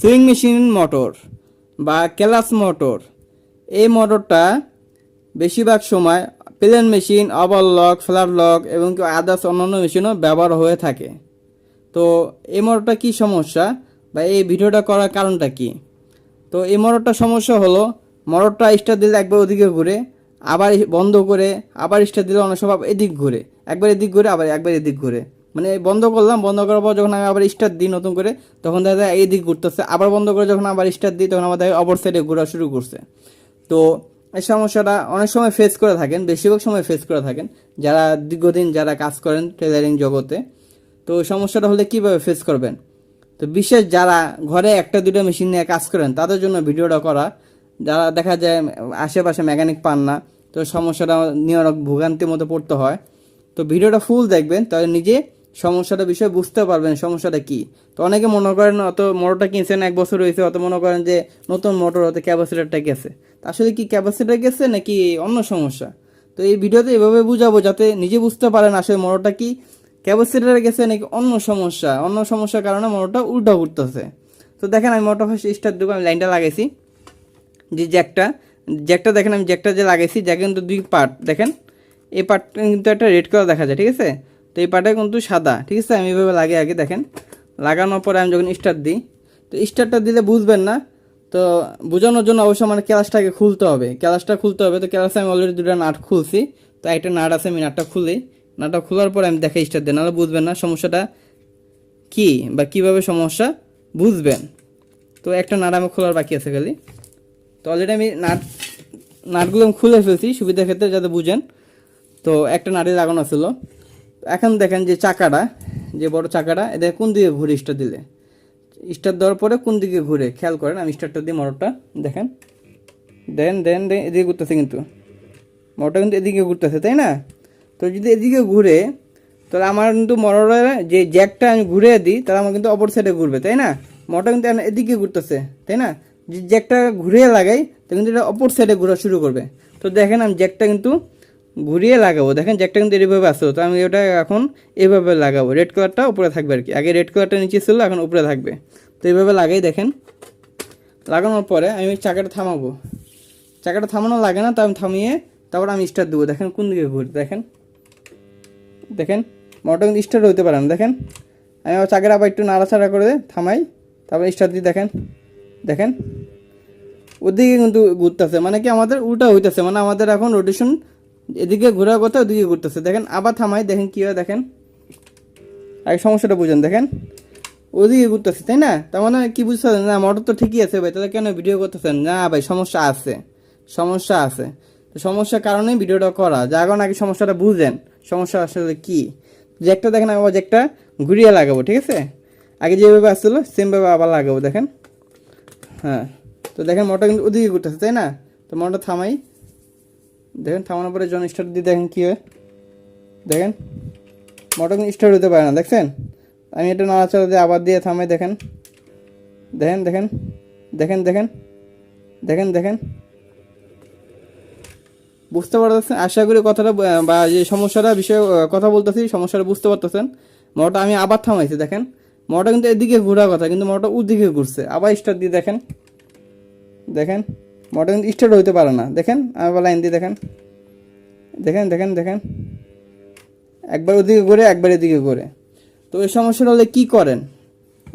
Swing machine motor বা class motor. এই মোটরটা বেশিরভাগ সময় plain machine over lock flat lock এবং কি আদার্স অন্যান্য মেশিনও ব্যবহার হয়ে থাকে। তো এই মোটরটা কি সমস্যা বা এই ভিডিওটা করার কারণটা কি? তো এই মোটরটা সমস্যা হলো মোটরটা স্টার দিলে একবার ওদিকে ঘুরে, আবার বন্ধ করে আবার স্টার্ট দিলে অনেক সময় এদিক ঘুরে, একবার এদিক ঘুরে, আবার একবার এদিক ঘুরে। মানে বন্ধ করলাম, বন্ধ করার পর যখন আমি আবার স্টার্ট দিই নতুন করে, তখন দেখা যায় এইদিক ঘুরতেছে। আবার বন্ধ করে যখন আবার স্টার্ট দিই, তখন আবার দেখা অপর সাইডে ঘোরা শুরু করছে। তো এই সমস্যাটা অনেক সময় ফেস করে থাকেন, বেশিরভাগ সময় ফেস করে থাকেন, যারা দীর্ঘদিন যারা কাজ করেন টেলারিং জগতে। তো সমস্যাটা হলে কীভাবে ফেস করবেন? তো বিশেষ যারা ঘরে একটা দুটো মেশিন নিয়ে কাজ করেন, তাদের জন্য ভিডিওটা করা। যারা দেখা যায় আশেপাশে মেকানিক পান না, তো সমস্যাটা নিয়ে ভোগান্তির মতো পড়তে হয়। তো ভিডিওটা ফুল দেখবেন, তাহলে নিজে সমস্যাটা বিষয়ে বুঝতে পারবেন, সমস্যাটা কি? তো অনেকে মনে করেন অত মোটরটা কিনছেন, এক বছর হয়েছে, অত মনে করেন যে নতুন মোটর হতে ক্যাপাসিটারটা গেছে। আসলে কি ক্যাপাসিটার গেছে নাকি অন্য সমস্যা? তো এই ভিডিওতে এভাবে বুঝাবো যাতে নিজে বুঝতে পারেন আসলে মোটরটা কি ক্যাপাসিটারে গেছে নাকি অন্য সমস্যা। অন্য সমস্যার কারণে মোটরটা উল্টা উঠতেছে তো দেখেন আমি মোটর ফার্স্ট স্টার্ট দেবো, আমি লাইনটা লাগাইছি। যে জ্যাকটা জ্যাকটা দেখেন আমি জ্যাকটা যে লাগাইছি, জ্যাকে কিন্তু দুই পার্ট দেখেন? এই পার্টটা কিন্তু একটা রেড কালার দেখা যায়, ঠিক আছে? তো এই পার্টটা কিন্তু সাদা, ঠিক আছে? আমি এভাবে লাগে আগে দেখেন। লাগানোর পরে আমি যখন স্টার্ট দিই, তো স্টার্টটা দিলে বুঝবেন না। তো বোঝানোর জন্য অবশ্যই আমার ক্যালাসটাকে খুলতে হবে। ক্যালাসটা খুলতে হবে, তো ক্যালাসে আমি অলরেডি দুটো নাট খুলছি। তো একটা নাট আছে, আমি নাটটা খুলি। নাটটা খোলার পরে আমি দেখে স্টার্ট দিই, নাহলে বুঝবেন না সমস্যাটা কি বা কীভাবে সমস্যা, বুঝবেন। তো একটা নাট আমি খোলার বাকি আছে খালি। তো অলরেডি আমি নাট, নাটগুলো আমি খুলে ফেলছি, সুবিধার ক্ষেত্রে যাতে বুঝেন। তো একটা নাটে লাগানো ছিল। এখন দেখেন যে চাকাটা, যে বড় চাকাটা এটা কোন দিকে ঘুরে স্টার দিলে? স্টার দেওয়ার পরে কোন দিকে ঘুরে? খেয়াল করেন, আমি স্টারটা দিই মোটরটা, দেখেন। দেন দেন দেন, এদিকে ঘুরতেছে কিন্তু। মোটরটা কিন্তু এদিকে ঘুরতেছে, তাই না? তো যদি এদিকে ঘুরে, তাহলে আমার কিন্তু মোটরের যে জ্যাকটা আমি ঘুরে দিই, তাহলে আমার কিন্তু অপর সাইডে ঘুরবে, তাই না? মোটর কিন্তু এদিকে ঘুরতেছে, তাই না? যে জ্যাকটা ঘুরে লাগাই তো কিন্তু এটা অপর সাইডে ঘোরা শুরু করবে। তো দেখেন আমি জ্যাকটা কিন্তু ঘুরিয়ে লাগাবো। দেখেন জ্যাকটা কিন্তু এইভাবে আসলো তো আমি ওটা এখন এইভাবে লাগাবো। রেড কালারটা উপরে থাকবে আর কি। আগে রেড কালারটা নিচে ছিল, এখন উপরে থাকবে। তো এইভাবে লাগাই, দেখেন। লাগানোর পরে আমি চাকাটা থামাবো। চাকাটা থামানো লাগে না, তো আমি থামিয়ে তারপর আমি স্টার্ট দেবো। দেখেন কোন দিকে ঘুরে দেখেন। দেখেন, মোটর কিন্তু স্টার্ট হতে পারে না, দেখেন। আমি আবার চাকাটা আবার একটু নাড়াচাড়া করে থামাই, তারপর স্টার্ট দিই, দেখেন। দেখেন। ওদিকে কিন্তু ঘুরতেছে মানে কি আমাদের উল্টা হইতেছে মানে আমাদের এখন রোটেশন এদিকে ঘোরার কথা ওদিকে ঘুরতেছে। দেখেন, আবার থামাই, দেখেন কী হয়, দেখেন। আগে সমস্যাটা বুঝেন, দেখেন। ওদিকে ঘুরতেছে, তাই না? তার মানে কি বুঝতেছেন না মোটর তো ঠিকই আছে ভাই, তাহলে কেন ভিডিও করতেছেন? না ভাই, সমস্যা আছে। সমস্যা আছে। তো সমস্যার কারণেই ভিডিওটা করা। যা এখন আগে সমস্যাটা বুঝেন। সমস্যা আসলে কি? একটা দেখেন, আবার যে একটা ঘুরিয়ে লাগাবো, ঠিক আছে? আগে যেভাবে আসছিল সেমভাবে আবার লাগাবো, দেখেন। হ্যাঁ। তো দেখেন মোটর কিন্তু ওদিকে ঘুরতেছে, তাই না? তো মোটর থামাই। দেখেন, থামানোর পরে জন স্টার্ট দিয়ে দেখেন কী হয়। দেখেন মোটর কিন্তু স্টার্ট হতে পারে না, দেখছেন? আমি এটা নাড়াচাড়া দিয়ে আবার দিয়ে থামাই, দেখেন। দেখেন দেখেন দেখেন দেখেন দেখেন দেখেন। বুঝতে পারতেছেন? আশা করি কথাটা বা যে সমস্যাটা বিষয়ে কথা বলতেছি, সমস্যাটা বুঝতে পারতেছেন। মোটরটা আমি আবার থামাইছি, দেখেন। মোটরটা কিন্তু এদিকে ঘোরার কথা, কিন্তু মোটরটা ওদিকে ঘুরছে। আবার স্টার্ট দিয়ে দেখেন। দেখেন। মোটর কিন্তু স্টার্ট হইতে পারে না। দেখেন আমি আবার লাইন দিয়ে দেখেন। দেখেন দেখেন দেখেন। একবার ওদিকে ঘুরে, একবার এদিকে ঘুরে। তো এই সমস্যাটা হলে কি করেন?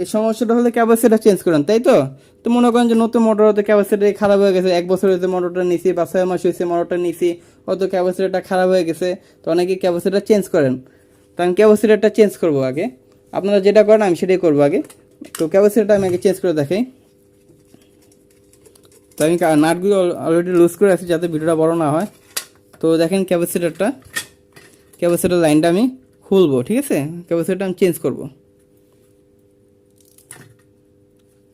এই সমস্যাটা হলে ক্যাপাসিটা চেঞ্জ করেন, তাই তো? তো মনে করেন যে নতুন মোটর হতে ক্যাপাসিটি খারাপ হয়ে গেছে, এক বছর হয়েছে মোটরটা নিছি, বা ছয় মাস হয়েছে মোটরটা নিছি, হয়তো ক্যাপাসিটিটা খারাপ হয়ে গেছে, তো অনেকে ক্যাপাসিটা চেঞ্জ করেন। তো আমি ক্যাপাসিটারটা চেঞ্জ করব আগে। আপনারা যেটা করেন, আমি সেটাই করব আগে। তো ক্যাপাসিটিটা আমি আগে চেঞ্জ করে দেখাই। তো আমি নাটগুলো অলরেডি লুজ করে আছি যাতে ভিডিওটা বড় না হয়। তো দেখেন ক্যাপাসিটারটা ক্যাপাসিটার লাইনটা আমি খুলবো, ঠিক আছে? ক্যাপাসিটারটা আমি চেঞ্জ করব।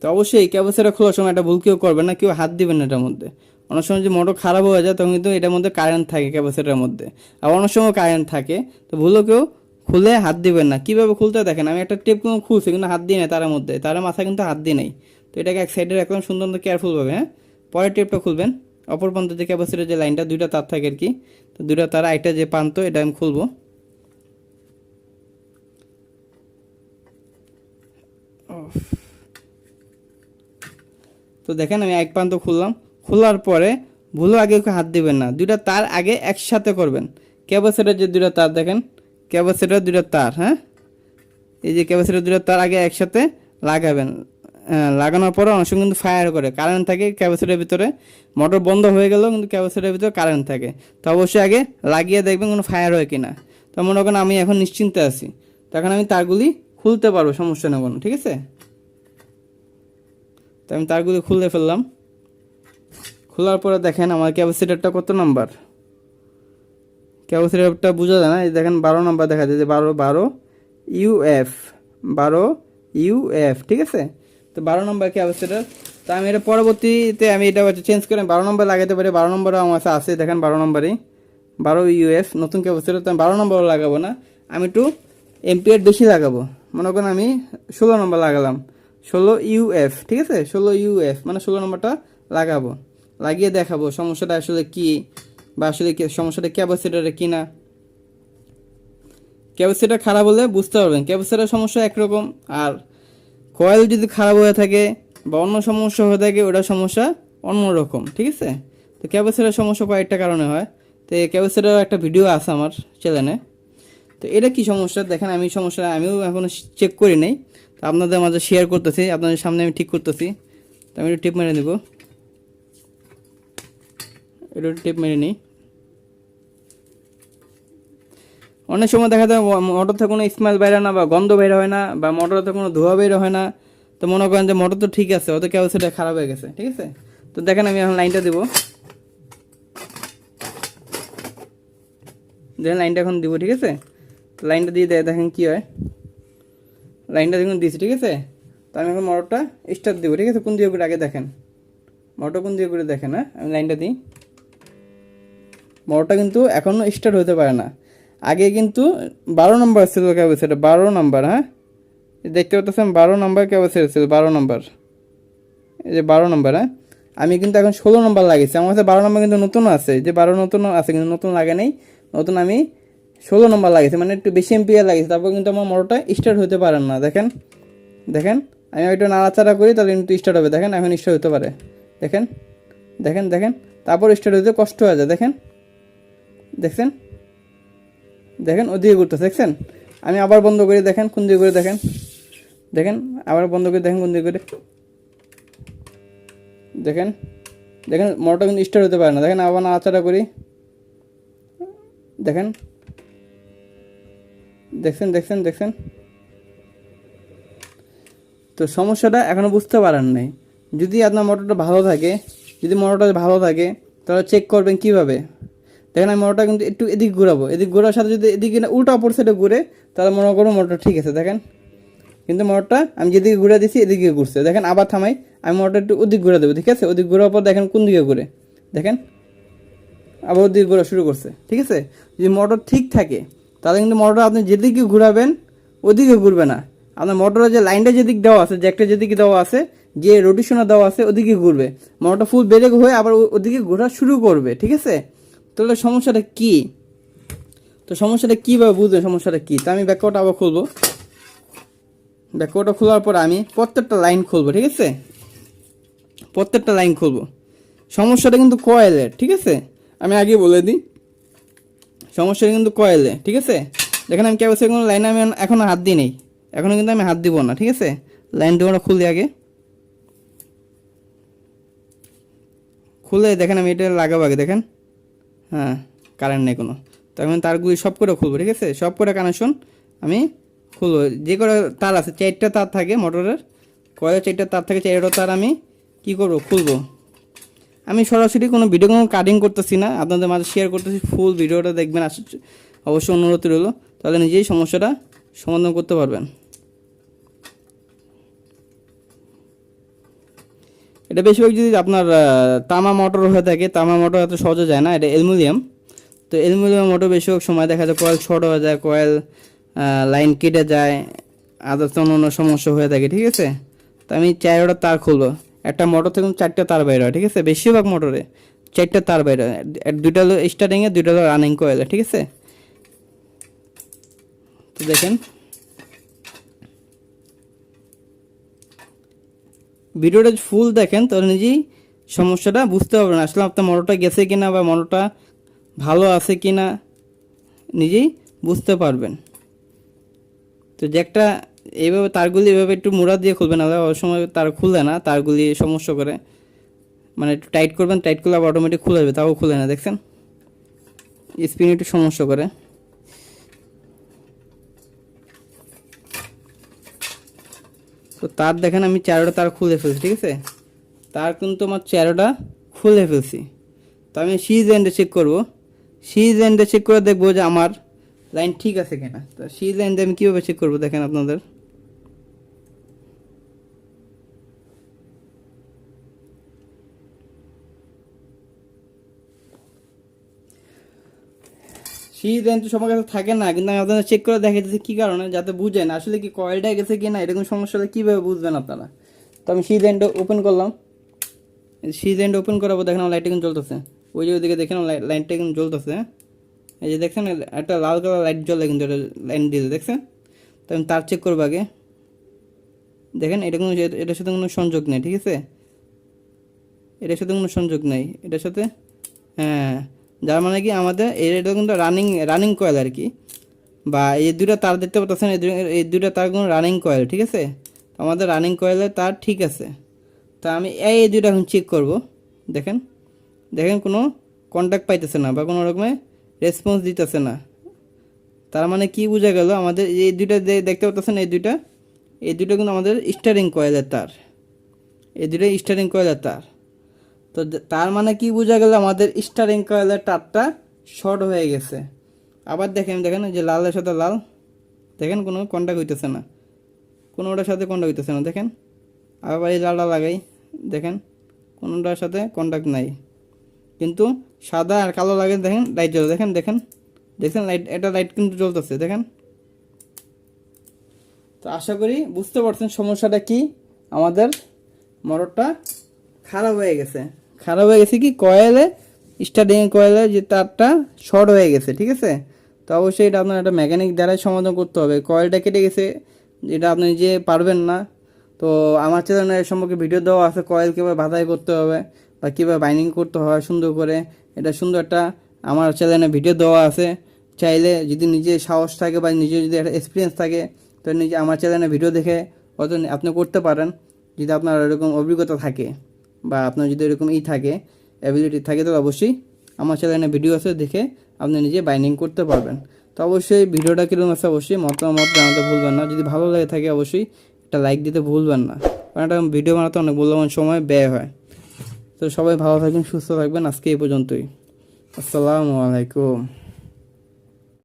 তো অবশ্যই ক্যাপাসিটার খোলার সময় একটা ভুল কেউ করবেন না, কেউ হাত দিবেন না এটার মধ্যে। অনেক সময় যে মোটর খারাপ হয়ে যায়, তখন কিন্তু এটার মধ্যে কারেন্ট থাকে ক্যাপাসিটারের মধ্যে। আর অনেক সময় কারেন্ট থাকে, তো ভুলও কেউ খুলে হাত দিবেন না। কীভাবে খুলতে দেখেন, আমি একটা টেপ কোনো খুলছি কিন্তু হাত দিই না তার মধ্যে, তার মাথায় কিন্তু হাত দিই নাই। তো এটাকে এক সাইডে রাখলাম সুন্দর কেয়ারফুলভাবে হ্যাঁ? পরের টেপটা খুলবেন। অপর প্রান্ত যে ক্যাপাসিটির যে লাইনটা, দুইটা তার থাকে আর কি। তো দুইটা তার একটা যে প্রান্ত, এটা আমি খুলবো। তো দেখেন আমি এক প্রান্ত খুললাম। খোলার পরে ভুলো আগে হাত দিবেন না। দুইটা তার আগে একসাথে করবেন। ক্যাপাসিটার যে দুইটা তার দেখেন? ক্যাপাসিটার দুইটা তার হ্যাঁ? এই যে ক্যাপাসিটার দুটো তার আগে একসাথে লাগাবেন। লাগানোর পরে অনেক সময় কিন্তু ফায়ার করে কারেন্ট থাকে ক্যাপাসিটারের ভিতরে। মোটর বন্ধ হয়ে গেলেও কিন্তু ক্যাপাসিটারের ভিতরে কারেন্ট থাকে। তো অবশ্যই আগে লাগিয়ে দেখবেন কোনো ফায়ার হয় কিনা। তো মনে করেন আমি এখন নিশ্চিন্তে আছি। তখন আমি তারগুলি খুলতে পারব, সমস্যা নেই কোনো, ঠিক আছে? তো আমি তারগুলি খুলে ফেললাম। খোলার পরে দেখেন আমার ক্যাপাসিটারটা কত নাম্বার ক্যাপাসিটারটা বোঝা যায় না, এই দেখেন বারো নাম্বার দেখা যায় যে বারো বারো ইউএফ বারো ইউএফ ঠিক আছে? তো বারো নম্বর ক্যাপাসিটার তো আমি এটা পরবর্তীতে আমি এটা হচ্ছে চেঞ্জ করে বারো নম্বর লাগাতে পারি, বারো নম্বরও আমার কাছে আছে, দেখেন বারো নম্বরই। বারো ইউএফ নতুন ক্যাপাসিটার তো আমি বারো নম্বর লাগাবো না, আমি একটু এমপিআর বেশি লাগাবো। মনে করেন আমি ষোলো নম্বর লাগালাম, ষোলো ইউএফ ঠিক আছে? ষোলো ইউএফ মানে ষোলো নম্বরটা লাগাবো, লাগিয়ে দেখাবো সমস্যাটা আসলে কি বা আসলে সমস্যাটা ক্যাপাসিটারে কি না ক্যাপাসিটার খারাপ হলে বুঝতে পারবেন ক্যাপাসিটার সমস্যা একরকম, আর কয়েল যদি খারাপ হয়ে থাকে বা অন্য সমস্যা হয়ে থাকে, ওটা সমস্যা অন্যরকম, ঠিক আছে? তো ক্যাপাসিটার সমস্যা কয়েকটা কারণে হয়। তো ক্যাপাসিটার একটা ভিডিও আছে আমার চ্যানেলে তো এটা কি সমস্যা? দেখেন, আমি সমস্যা, আমিও এখনও চেক করি নাই। তো আপনাদের মাঝে শেয়ার করতেছি, আপনাদের সামনে আমি ঠিক করতেছি। তো আমি একটু টিপ মেরে নেব। একটু টিপ মেরে নিই। অনেক সময় দেখা যায় মোটর থেকে কোনো স্মেল বাইরে না বা গন্ধ বাইরে হয় না বা মোটরতে কোনো ধোয়া বের হয় না। তো মনে করেন যে মোটর তো ঠিক আছে হয়তো কেউ সেটা খারাপ হয়ে গেছে, ঠিক আছে? তো দেখেন আমি এখন লাইনটা দেবো। দেখেন লাইনটা এখন দিব, ঠিক আছে? লাইনটা দিয়ে দেয়, দেখেন কী হয়। লাইনটা দেখুন দিয়েছি, ঠিক আছে? তো আমি এখন মোটরটা স্টার্ট দিব, ঠিক আছে? কোন দিয়ে করে আগে দেখেন। মোটর কোন দিয়ে করে দেখেন হ্যাঁ? আমি লাইনটা দিই। মোটরটা কিন্তু এখনও স্টার্ট হতে পারে না। আগে কিন্তু বারো নম্বর ছিল ক্যাপাসিটার বারো নম্বর হ্যাঁ? দেখতে পাচ্ছেন বারো নম্বর ক্যাপাসিটার ছিল বারো নম্বর। এই যে বারো নম্বর হ্যাঁ? আমি কিন্তু এখন ষোলো নম্বর লাগিয়েছি। আমার কাছে বারো নম্বর কিন্তু নতুন আছে। যে বারো নতুন আছে কিন্তু নতুন লাগে নেই। নতুন আমি ষোলো নম্বর লাগিয়েছি। মানে একটু বেশি এমপিআর লাগিয়েছি। তারপর কিন্তু আমার মোটরটা স্টার্ট হতে পারে না। দেখেন দেখেন, আমি একটু নাড়াচাড়া করি, তাহলে কিন্তু স্টার্ট হবে। দেখেন, এখন স্টার্ট হতে পারে। দেখেন দেখেন দেখেন, তারপর স্টার্ট হতে কষ্ট হয়ে যায়। দেখেন, দেখছেন? দেখেন ওদিকে ঘুরতেছে, দেখছেন? আমি আবার বন্ধ করে, দেখেন, কোন দিকে করে দেখেন? দেখেন, আবার বন্ধ করে, দেখেন কোন দিকে করে দেখেন দেখেন মোটরটা কিন্তু স্টার্ট হতে পারে না। দেখেন, আবার নাড়াচাড়া করি। দেখেন। দেখছেন দেখছেন দেখছেন? তো সমস্যাটা এখনও বুঝতে পারেন নাই। যদি আপনার মোটরটা ভালো থাকে, যদি মোটরটা ভালো থাকে, তাহলে চেক করবেন কীভাবে? দেখেন আমি মোটরটা কিন্তু একটু এদিক ঘুরাবো। এদিক ঘোরার সাথে যদি এদিকে না উল্টা অপর সাইডে ঘুরে, তাহলে মনে করো মোটরটা ঠিক আছে, দেখেন। কিন্তু মোটরটা আমি যেদিকে ঘুরে দিছি এদিকে ঘুরছে। দেখেন, আবার থামাই, আমি মোটরটা একটু ওদিক ঘুরে দেবো, ঠিক আছে? ওদিক ঘোরার পর দেখেন কোন দিকে ঘুরে। দেখেন, আবার ওদিকে ঘোরা শুরু করছে, ঠিক আছে? যদি মোটর ঠিক থাকে, তাহলে কিন্তু মোটর আপনি যেদিকে ঘুরাবেন, ওদিকে ঘুরবে না। আপনার মোটরের যে লাইনটা যেদিক দেওয়া আছে জ্যাকটা যেদিকে দেওয়া আছে, যে রোটেশনার দেওয়া আছে, ওদিকে ঘুরবে। মোটরটা ফুল বেড়ে হয়ে আবার ওদিকে ঘোরা শুরু করবে, ঠিক আছে? তাহলে সমস্যাটা কি? তো সমস্যাটা কীভাবে বুঝবে সমস্যাটা কী? তা আমি ব্যাকওয়ার্ড আবার খুলবো। ব্যাকওয়ার্ডটা খোলার পর আমি প্রত্যেকটা লাইন খুলবো, ঠিক আছে? প্রত্যেকটা লাইন খুলবো। সমস্যাটা কিন্তু কয়েলের ঠিক আছে? আমি আগে বলে দিই। সমস্যাটা কিন্তু কয়েলে, ঠিক আছে? দেখেন আমি ক্যাপাসিটি কোনো লাইনে আমি এখনও হাত দিই নেই। এখনও কিন্তু আমি হাত দিব না, ঠিক আছে? লাইন দুটো খুলি আগে। খুলে দেখেন আমি এটা লাগাবো আগে, দেখেন। হ্যাঁ কারেন্ট নেই কোনো। তো আমি তারগুলি সব করে খুলবো, ঠিক আছে? সব করে কানেকশন আমি খুলবো। যে করে তার আছে, চারটা তার থাকে মোটরের কয়েলের চারটা তার থাকে, চারটা তার আমি কি করব? খুলবো। আমি সরাসরি কোনো ভিডিও কোনো কাটিং করতেছি না, আপনাদের মাঝে শেয়ার করতেছি ফুল ভিডিওটা দেখবেন। অবশ্যই অনুরোধ রইল, তাহলে নিজেই সমস্যাটা সমাধান করতে পারবেন। এটা বেশিরভাগ যদি আপনার তামা মোটর হয়ে থাকে, তামা মোটর এত সহজে যায় না, এটা অ্যালুমিনিয়াম। তো অ্যালুমিনিয়াম মোটর বেশিরভাগ সময় দেখা যায় কয়েল শর্ট হয়ে যায়, কয়েল লাইন কেটে যায়, আদার্স অন্য সমস্যা হয়ে থাকে, ঠিক আছে? তো আমি চারটা তার খুলবো। একটা মোটর থেকে চারটা তার বাইরে হয়, ঠিক আছে? বেশিরভাগ মোটরে চারটা তার বাইরে হয়। হলো স্টার্টিংয়ে হলো রানিং কয়েলে ঠিক আছে? তো দেখেন ভিডিওটা ফুল দেখেন, তাহলে নিজেই সমস্যাটা বুঝতে পারবেন। আসলে আপনার মোটরটা গেছে কিনা বা মোটরটা ভালো আছে কিনা, নিজেই বুঝতে পারবেন। তো যে একটা এইভাবে তারগুলি এভাবে একটু মুড়া দিয়ে খুলবেন না ওই সময় তার খুলে না, তারগুলি সমস্যা করে। মানে একটু টাইট করবেন টাইট করলে আবার অটোমেটিক খুলে যাবে তাও খুলে না, দেখছেন? স্পিন একটু সমস্যা করে। তো তার দেখেন আমি চারোটা তার খুলে ফেলছি, ঠিক আছে? তার কিন্তু আমার চারোটা খুলে ফেলছি। তো আমি সিজ এন্ডে চেক করব। সিজ এন্ডে চেক করে দেখব যে আমার লাইন ঠিক আছে কিনা। তো সিজ এন্ডে আমি কীভাবে চেক করব দেখেন আপনাদের? তো সবার কাছে থাকে না, কিন্তু আমি আপনাদের চেক করে দেখে কী কারণে, যাতে বুঝেন আসলে কি কয়েলটা গেছে কি না এরকম সমস্যা হলে কীভাবে বুঝবেন আপনারা? তো আমি লাইনটা ওপেন করলাম। সিজ লাইনটা ওপেন করাবো দেখেন লাইটটা কিন্তু জ্বলতেছে। ওই যে ওইদিকে দেখেন লাইনটা কিন্তু জ্বলতেছে? এই যে দেখছেন একটা লাল কালার লাইট জ্বলে কিন্তু এটা লাইন দিয়েছে, দেখছেন? তো আমি তার চেক করব আগে। দেখেন, এটা কোনো এটার সাথে কোনো সংযোগ নেই, ঠিক আছে? এটার সাথে কোনো সংযোগ নেই। এটার সাথে হ্যাঁ। যার মানে কি আমাদের এটা কিন্তু রানিং রানিং কয়েল আর কি। বা এই দুটা তার দেখতে পাচ্ছেন, এই দুটা তার কোনো রানিং কয়েল ঠিক আছে? আমাদের রানিং কয়েলের তার ঠিক আছে। তা আমি এই এই দুইটা এখন চেক করব। দেখেন দেখেন কোনো কন্ট্যাক্ট পাইতেছে না বা কোনো রকমের রেসপন্স দিতেছে না। তার মানে কি বোঝা গেল, আমাদের এই দুইটা দেখতে পাচ্ছেন এই দুইটা? এই দুটো কিন্তু আমাদের স্টারিং কয়েলের তার। এই দুটো স্টারিং কয়েলের তার। তো তার মানে কি বোঝা গেল, আমাদের স্টারিং কয়েলের তারটা শর্ট হয়ে গেছে। আবার দেখেন দেখেন যে লালের সাথে লাল। দেখেন, কোনো কন্ট্যাক্ট হইতেছে না। কোনোটার সাথে কন্ট্যাক্ট হইতেছে না, দেখেন। আবার এই লালটা লাগাই, দেখেন। কোনোটার সাথে কন্ট্যাক্ট নাই। কিন্তু সাদা আর কালো লাগে, দেখেন লাইট জ্বলে। দেখেন দেখেন। দেখেন লাইট এটা লাইট কিন্তু জ্বলতেছে, দেখেন। তো আশা করি বুঝতে পারছেন সমস্যাটা কি। আমাদের মোটরটা খারাপ হয়ে গেছে। খারাপ হয়ে গেছে কি? কয়েলে স্টার্টিং কয়েলে যে তারটা শর্ট হয়ে গেছে, ঠিক আছে? তো অবশ্যই এটা আপনার একটা মেকানিক দ্বারাই সমাধান করতে হবে। কয়েলটা কেটে গেছে, যেটা আপনি নিজে পারবেন না। তো আমার চ্যানেলে এর সম্পর্কে ভিডিও দেওয়া আছে, কয়েল কীভাবে বাধাই করতে হবে বা কীভাবে বাইন্ডিং করতে হয়, সুন্দর করে। এটা সুন্দর একটা আমার চ্যানেলে ভিডিও দেওয়া আছে। চাইলে যদি নিজে সাহস থাকে বা নিজে যদি একটা এক্সপিরিয়েন্স থাকে তো নিজে আমার চ্যানেলে ভিডিও দেখে হয়তো আপনি করতে পারেন, যদি আপনার এরকম অভিজ্ঞতা থাকে। বা আপনার যদি এরকম ই থাকে অ্যাবিলিটি থাকে তো অবশ্যই আমার চ্যানেলে ভিডিও আছে, দেখে আপনি নিজে বাইন্ডিং করতে পারবেন। তো অবশ্যই ভিডিওটা কীরকম আছে, অবশ্যই মতামত জানাতে ভুলবেন না। যদি ভালো লাগে থাকে, অবশ্যই একটা লাইক দিতে ভুলবেন না। কারণ একটা ভিডিও বানাতে অনেক মূল্যবান সময় ব্যয় হয়। তো সবাই ভালো থাকবেন, সুস্থ থাকবেন। আজকে এই পর্যন্তই। আসসালামু আলাইকুম।